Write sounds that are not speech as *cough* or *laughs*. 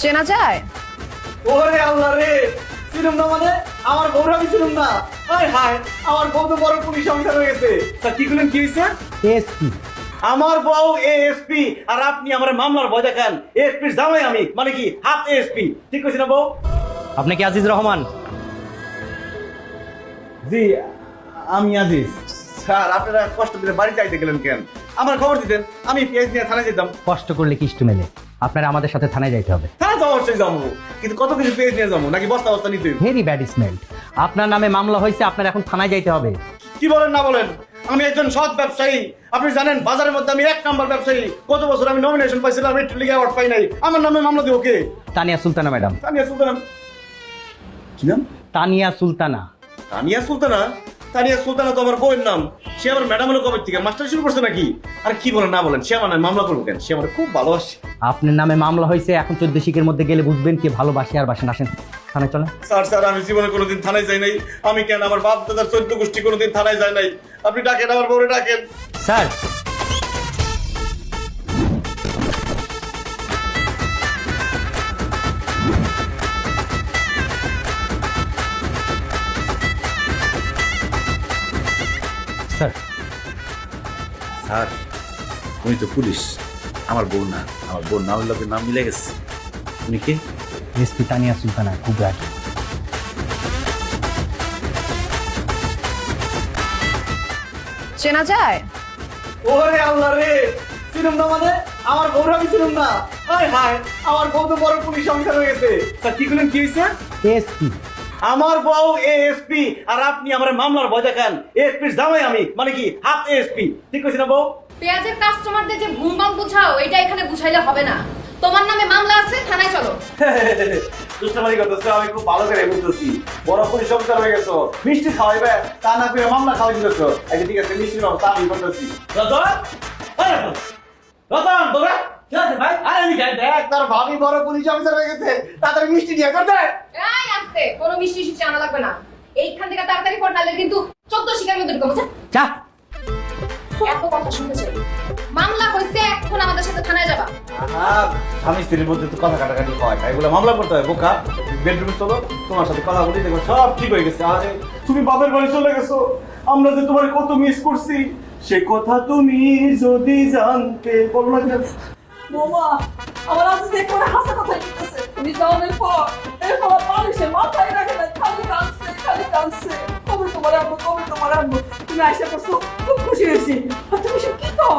চেনা যায়? ওরে আল্লাহ রে ছিলাম না মানে? আমার বউরা আমি ছিলাম না হায় হায় আমার বউ তো বড় পুলিশ অফিসার হয়ে গেছে। তা কি করলেন কি হয়েছে? এসপি। আমার বউ এএসপি আর আপনি আমার মামলার ভয় দেখান এসপির জামাই আমি মানে কি হাফ এএসপি। ঠিক কইছি না বউ? আপনি কি আজিজ রহমান? জি আমি আজিজ। স্যার আপনারা কষ্ট করে বাড়িতে আইতে গেলেন কেন? আমার খবর দিতেন আমি পেঁয়াজ নিয়ে থানায় যেতাম। কষ্ট করলে কিষ্ট মেলে। আপনার আমাদের সাথে থানায় যাইতে হবে। থানা তো অবশ্যই যাব। কিন্তু কত কিছু পেঁয়াজ নিয়ে যাব? নাকি বস্তা বস্তা নিতে হইব? ভেরি ব্যাড স্মেল আপনার নামে মামলা হয়েছে আপনার এখন থানায় যাইতে হবে। কি বলেন না বলেন? আমি একজন সৎ ব্যবসায়ী। আপনি জানেন বাজারের মধ্যে আমি এক নাম্বার ব্যবসায়ী। কত বছর আমি নমিনেশন পাইছিলাম একটু লিগে অ্যাওয়ার্ড পাই নাই। আমার নামে মামলা দিব কে? তানিয়া সুলতানা ম্যাডাম। তানিয়া সুলতানা। কি নাম? তানিয়া সুলতানা। তানিয়া সুলতানা? তানিয়া সুলতানা তো আমার বউয়ের নাম। সে আমার ম্যাডাম হলো কবে থেকে মাস্টার শুরু করছে নাকি? আর কি বলেন না বলেন সে আমার নামে মামলা করব কেন? সে আমার খুব ভালোবাসে। আপনার নামে মামলা হয়েছে এখন চোদ্দ শিখের মধ্যে গেলে বুঝবেন কি ভালোবাসে আর বাসেন আসেন থানায় চলেন। স্যার স্যার আমি জীবনে কোনোদিন থানায় যাই নাই। আমি কেন আমার বাপ দাদার চোদ্দ গোষ্ঠী কোনোদিন থানায় যায় নাই? আপনি ডাকেন আমার বউরে ডাকেন। Sir sir. স্যার উনি তো পুলিশ। আমার বোন না আমার বোন নামের লোকের নাম মিলে গেছে। উনি কে? এসপি তানিয়া সুলতানা খুব রাগি চেনা যায়? ওরে আল্লাহ রে ছিলাম না মানে? আমার বউরা আমি ছিলাম না। হায় হায় আমার বউ তো বড় পুলিশ অফিসার হয়ে গেছে। স্যার কি করলেন কি হয়েছে? এসপি। আমার বউ এএসপি আর আপনি আমার মামলার ভয় দেখান এএসপির জামাই আমি মানে কি হাফ এএসপি ঠিক কইছি না বউ? পেঁয়াজের কাস্টমারদের যে ভুমবাং বুঝাও এটা এখানে বুঝাইলে হবে না। তোমার নামে মামলা আছে থানায় চলো। *laughs* দুষ্টামারি করতেছে আমি খুব ভালো করে বুঝতেছি। বড় অফিসার হয়ে গেছো। মিষ্টি খাওয়াইবে তা না করে মামলা খাওয়াই দিতেছো। আচ্ছা ঠিক আছে মিষ্টির ব্যবস্থা আমি করতেছি। রতন? রতন। তোরা? আছে ভাই? আরে আমি দেখ তার ভাবি বড় পুলিশ অফিসার হয়ে গেছে। তাড়াতাড়ি মিষ্টি দিয়ে করতে আসতে কোনো মিষ্টি শিষ্টি আনা লাগবে না। এইখান থেকে তাড়াতাড়ি ফোন নালে কিন্তু চোদ্দ শিকার মধ্যে ঢুকবো বুঝছেন? চা এত কথা শুনতে মামলা হয়েছে এখন আমাদের সাথে থানায় যাবা। স্বামী স্ত্রীর মধ্যে তো কথা কাটাকাটি হয়। বলে মামলা করতে হয় বোকা। বেডরুমে চলো তোমার সাথে কথা বলি দেখো সব ঠিক হয়ে গেছে। আরে তুমি বাপের বাড়ি চলে গেছো। আমরা যে তোমার কত মিস করছি সে কথা তুমি যদি জানতে বলো না? আমার যে করে হাসা তোমার আনব কবে তোমার আনব তুমি আশা করছ খুব খুশি হয়েছি। আর তুমি সব কি কও?